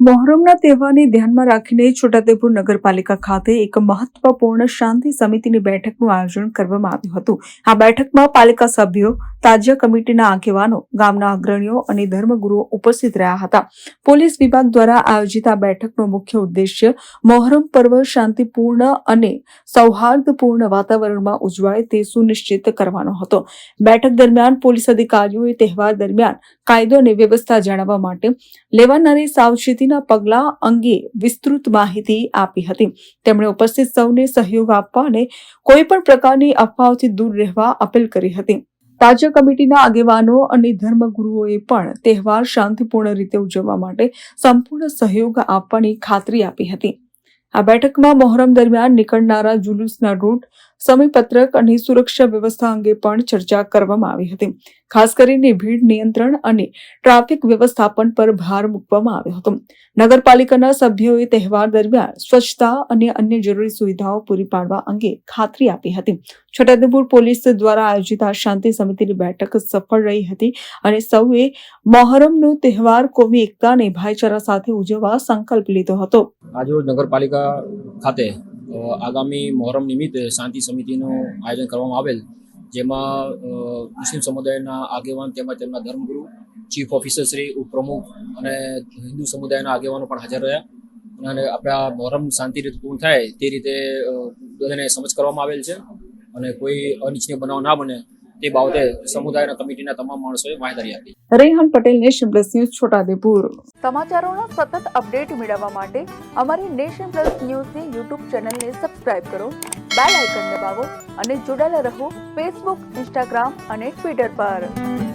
મોહરમના તહેવારને ધ્યાનમાં રાખીને છોટાઉદેપુર નગરપાલિકા ખાતે એક મહત્વપૂર્ણ શાંતિ સમિતિની બેઠકનું આયોજન કરવામાં આવ્યું હતું. આ બેઠકમાં પાલિકા સભ્યો, તાજિયા કમિટીના આગેવાનો, ગામના અગ્રણીઓ અને ધર્મગુરુઓ ઉપસ્થિત રહ્યા હતા. પોલીસ વિભાગ દ્વારા આયોજિત આ બેઠકનો મુખ્ય ઉદ્દેશ્ય મોહરમ પર્વ શાંતિપૂર્ણ અને સૌહાર્દપૂર્ણ વાતાવરણમાં ઉજવાય તે સુનિશ્ચિત કરવાનો હતો. બેઠક દરમિયાન પોલીસ અધિકારીઓએ તહેવાર દરમિયાન કાયદો અને વ્યવસ્થા જાણવા માટે લેવાનારી સાવચેતીના પગલાં અંગે વિસ્તૃત માહિતી આપી હતી. તેમણે ઉપસ્થિત સૌને સહયોગ આપવા અને કોઈ પણ પ્રકારની અફવાઓથી દૂર રહેવા અપીલ કરી હતી. તાજા કમિટીના આગેવાનો અને ધર્મગુરુઓએ પણ તહેવાર શાંતિપૂર્ણ રીતે ઉજવવા માટે સંપૂર્ણ સહયોગ આપવાની ખાતરી આપી હતી. આ બેઠકમાં મોહરમ દરમિયાન નીકળનારા જુલુસના રૂટ સમયપત્રક અને સુરક્ષા વ્યવસ્થા અંગે પણ ચર્ચા કરવામાં આવી હતી. ખાસ કરીને ભીડ નિયંત્રણ અને ટ્રાફિક વ્યવસ્થાપન પર ભાર મૂકવામાં આવ્યો હતો. નગરપાલિકાના સભ્યોએ તહેવાર દરમિયાન સ્વચ્છતા અને અન્ય જરૂરી સુવિધાઓ પૂરી પાડવા અંગે ખાતરી આપી હતી. છોટાઉદેપુર પોલીસ દ્વારા આયોજિત આ શાંતિ સમિતિની બેઠક સફળ રહી હતી અને સૌએ મોહરમનો તહેવાર કોમી એકતા અને ભાઈચારા સાથે ઉજવવા સંકલ્પ લીધો હતો. આજરોજ નગરપાલિકા ખાતે આગામી મોહરમ નિમિત્તે શાંતિ સમિતિનું આયોજન કરવામાં આવેલ, જેમાં મુસ્લિમ સમુદાયના આગેવાન તેમજ તેમના ધર્મગુરુ, ચીફ ઓફિસર શ્રી, ઉપપ્રમુખ અને હિન્દુ સમુદાયના આગેવાનો પણ હાજર રહ્યા. અને આપણા મોહરમ શાંતિ રીતે પૂર્ણ થાય તે રીતે બધાને સમજ કરવામાં આવેલ છે. અને કોઈ અનિચ્છનીય બનાવ ના બને તે બાબતે સમુદાયના કમિટીના તમામ માણસોએ માહિતી આપી. Rehan Patel Nation Plus News Chhotaudepur સમાચારોના સતત અપડેટ મેળવવા માટે અમારી નેશન પ્લસ ન્યૂઝની યુટ્યુબ ચેનલને સબસ્ક્રાઇબ કરો બેલ આઇકન દબાવો અને જોડાયેલા રહો ફેસબુક ઇન્સ્ટાગ્રામ અને ટ્વિટર પર.